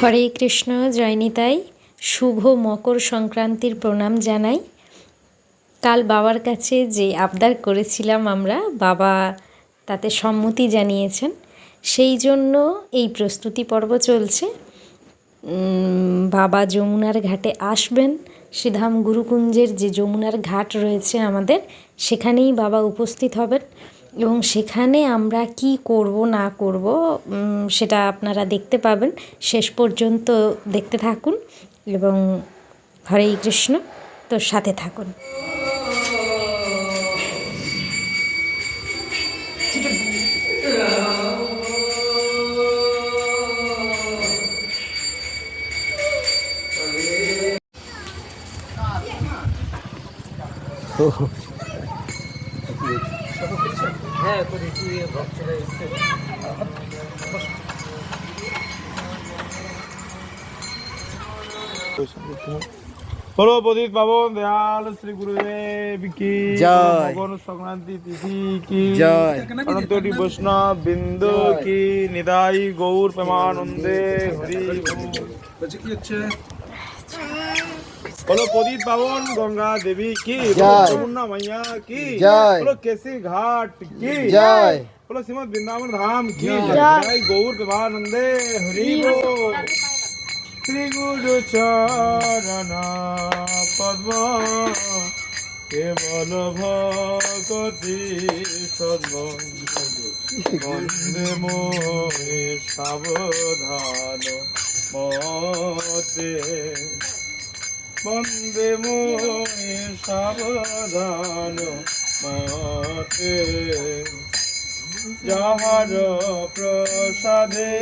হরে কৃষ্ণ জয়নিতাই শুভ মকর সংক্রান্তির প্রণাম জানাই। কাল বাবার কাছে যে আবদার করেছিলাম আমরা, বাবা তাতে সম্মতি জানিয়েছেন। সেই জন্য এই প্রস্তুতি পর্ব চলছে। বাবা যমুনার ঘাটে আসবেন। শ্রীধাম গুরুকুঞ্জের যে যমুনার ঘাট রয়েছে আমাদের, সেখানেই বাবা উপস্থিত হবেন। এবং সেখানে আমরা কি করব, না করব সেটা আপনারা দেখতে পাবেন। শেষ পর্যন্ত দেখতে থাকুন এবং হরে কৃষ্ণ, তো সাথে থাকুন। বলো প্রদীপ পাবন দয়াল শ্রী গুরুদেব কি? সংক্রান্তি তিথি কি। অনন্তটি বৈষ্ণব বিন্দু কি? নিদাই গৌর প্রেমানন্দে হরি বল। বলো প্রদীপ পাবন গঙ্গা দেবী কি। যমুনা মাইয়া কি জয়। বলো কেসি ঘাট কি জয়। বলো শ্রীমদ বৃন্দাবন ধাম কি জয় গৌর প্রেমানন্দে হরি বল। শ্রী গুরু চরণ পদ্ম কেবল ভকতি বন্দে মোহে সাবধান মতে বন্দে মোহে সাবধান মতে। যাহার প্রসাদে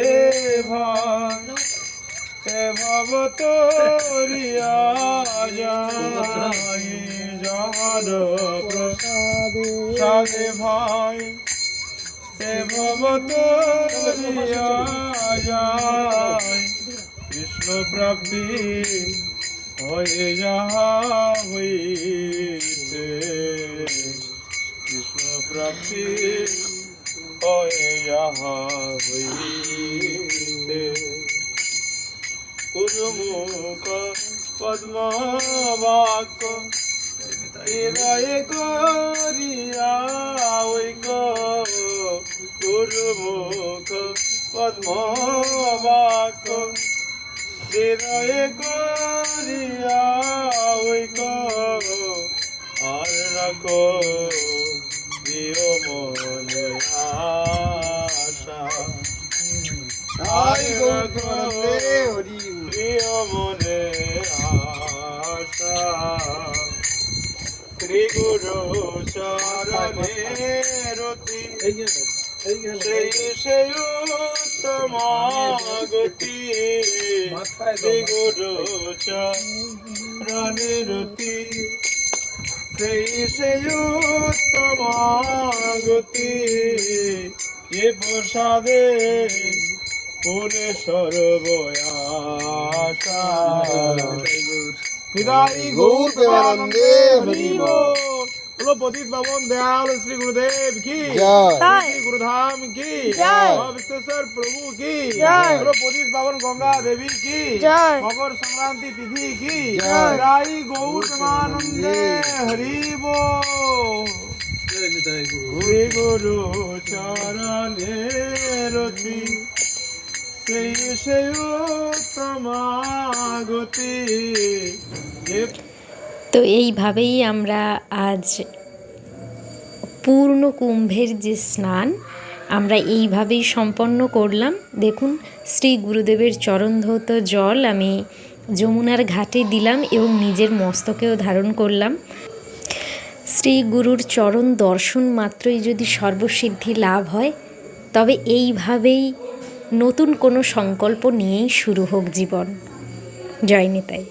ভান হে ভবতরিয়া যাই। যাহার প্রসাদে ভাই হে ভবতরিয়া যাই। কৃষ্ণ প্রাপ্তি হয়ে যাহা হইতে কৃষ্ণ প্রাপ্তি হয়ে যাহা হইতে কুরুমুখ পদ্মবাক হৃদয় করিয়া ঐক আর রাখো প্রিয় মনে আশা। জয় গৌর প্রেমানন্দে মনে আশা। শ্রী গুরু চরণে রতি সেই সেই উত্তম গতি রতি গতি এ প্রসাদে পুরে সর্বয়াশা হৃদয় গৌর প্রেমানন্দে হরি। বলো পতিত পাবন দয়াল শ্রী গুরুদেব কি? জয়। শ্রী গুরুধাম কি? জয়। বিশ্বেশ্বর প্রভু কি? গঙ্গা দেবী কি? মকর সংক্রান্তি তিথি কি? গৌর প্রেমানন্দে হরি শ্রী গুরু চরণে রতি। সেই তো এইভাবেই আমরা আজ পূর্ণ কুম্ভের যে স্নান, আমরা এইভাবেই সম্পন্ন করলাম। দেখুন, শ্রী গুরুদেবের চরণধৌত জল আমি যমুনার ঘাটে দিলাম এবং নিজের মস্তকেও ধারণ করলাম। শ্রী গুরুর চরণ দর্শন মাত্রই যদি সর্বসিদ্ধি লাভ হয়, তবে এইভাবেই নতুন কোনো সংকল্প নিয়েই শুরু হোক জীবন। জয় নিতাই।